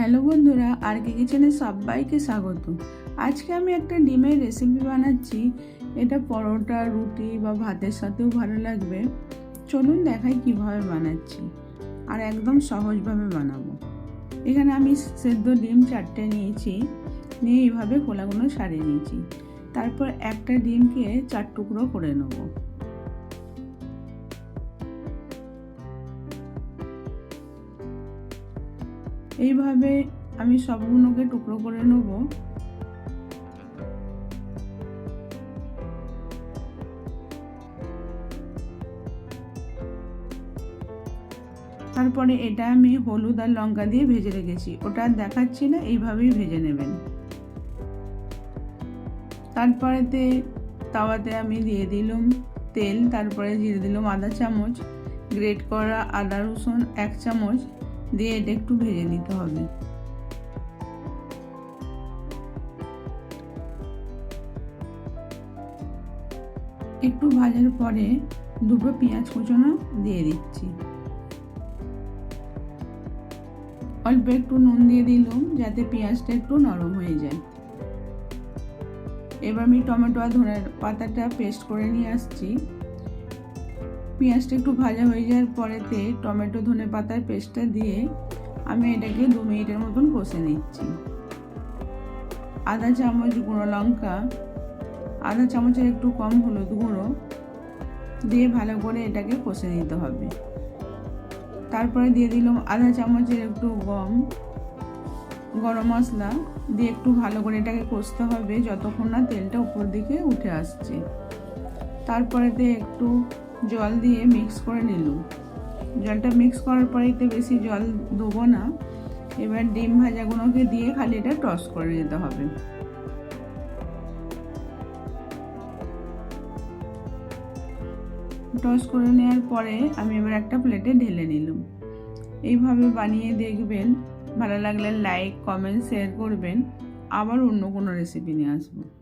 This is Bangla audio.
হ্যালো বন্ধুরা আর কে কিচেনে সবাইকে স্বাগত। আজকে আমি একটা ডিমের রেসিপি বানাচ্ছি। এটা পরোটা, রুটি বা ভাতের সাথেও ভালো লাগবে। চলুন দেখাই কীভাবে বানাচ্ছি আর একদম সহজভাবে বানাবো। এখানে আমি সেদ্ধ ডিম চারটে নিয়েছি, নিয়ে এইভাবে খোলাগুলো সারিয়ে নিয়েছি। তারপর একটা ডিমকে চার টুকরো করে নেব। এইভাবে আমি সবগুলোকে টুকরো করে নেব। তারপরে এটা আমি হলুদ আর লঙ্কা দিয়ে ভেজে রেখেছি। ওটা দেখাচ্ছি না, এইভাবেই ভেজে নেবেন। তারপরেতে তাওয়াতে আমি দিয়ে দিলাম তেল, তারপরে দিয়ে দিলাম আধা চামচ, গ্রেট করা আদা রসুন এক চামচ দিয়ে এটা একটু ভেজে নিতে হবে। একটু ভাজার পরে দুটো পেঁয়াজ কুচোনো দিয়ে দিচ্ছি। অল্প একটু নুন দিয়ে দিলাম যাতে পেঁয়াজটা একটু নরম হয়ে যায়। এবার আমি টমেটো আর ধনের পাতাটা পেস্ট করে নিয়ে আসছি। পেঁয়াজটা একটু ভাজা হয়ে যাওয়ার পরেতে টমেটো, ধনে পাতার পেস্টটা দিয়ে আমি এটাকে দু মিনিটের মতন কষে নিচ্ছি। আধা চামচ, গুঁড়ো লঙ্কা আধা চামচের একটু কম হলুদ গুঁড়ো দিয়ে ভালো করে এটাকে কষে নিতে হবে। তারপরে দিয়ে দিলাম আধা চামচের একটু গম, গরম মশলা দিয়ে একটু ভালো করে এটাকে কষতে হবে যতক্ষণ না তেলটা উপর দিকে উঠে আসছে। তারপরেতে একটু জল দিয়ে মিক্স করে নিলাম। জলটা মিক্স করার পরে এতে বেশি জল দেবো না। এবার ডিম ভাজাগুলোকে দিয়ে খালি এটা টস করে নিতে হবে। টস করে নেওয়ার পরে আমি এবার একটা প্লেটে ঢেলে নিলাম। এইভাবে বানিয়ে দেখবেন। ভালো লাগলে লাইক কমেন্ট শেয়ার করবেন। আবার অন্য কোনো রেসিপি নিয়ে আসব।